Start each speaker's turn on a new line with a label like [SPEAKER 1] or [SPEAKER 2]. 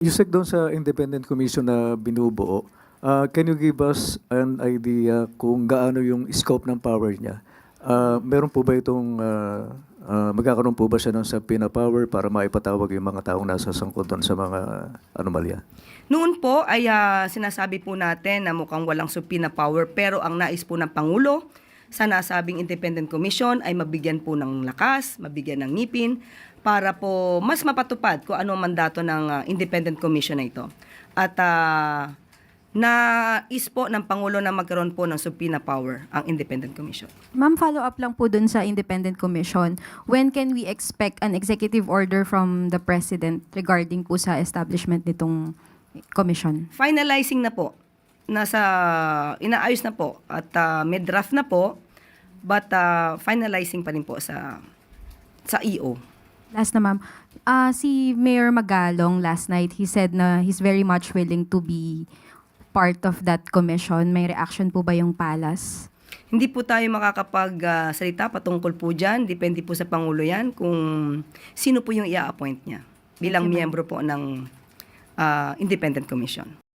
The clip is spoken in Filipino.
[SPEAKER 1] Yusek, doon sa independent commission na binubuo, uh, can you give us an idea kung gaano yung scope ng power niya? Uh, meron po ba itong, uh, uh, magkakaroon po ba siya ng subpoena power para maipatawag yung mga taong nasa sangkot doon sa mga anomalya?
[SPEAKER 2] Noon po ay ah, sinasabi po natin na mukhang walang subpoena power pero ang nais po ng Pangulo sa nasabing independent commission ay mabigyan po ng lakas, mabigyan ng ngipin para po mas mapatupad kung ano ang mandato ng ah, independent commission na ito. At ah, nais po ng Pangulo na magkaroon po ng subpoena power ang independent commission.
[SPEAKER 3] Ma'am, follow up lang po dun sa Independent Commission. When can we expect an executive order from the President regarding po sa establishment nitong commission?
[SPEAKER 2] Finalizing na po. Nasa inaayos na po at ah, may draft na po but ah, finalizing pa rin po sa sa EO.
[SPEAKER 3] Last na ma'am, Ah, si Mayor Magalong last night, he said na he's very much willing to be part of that commission. May reaction po ba yung Palas?
[SPEAKER 2] Hindi po tayo makakapag-salita patungkol po dyan. Depende po sa Pangulo yan kung sino po yung i-appoint niya bilang
[SPEAKER 3] ma'am.
[SPEAKER 2] miyembro po ng ah, Independent Commission.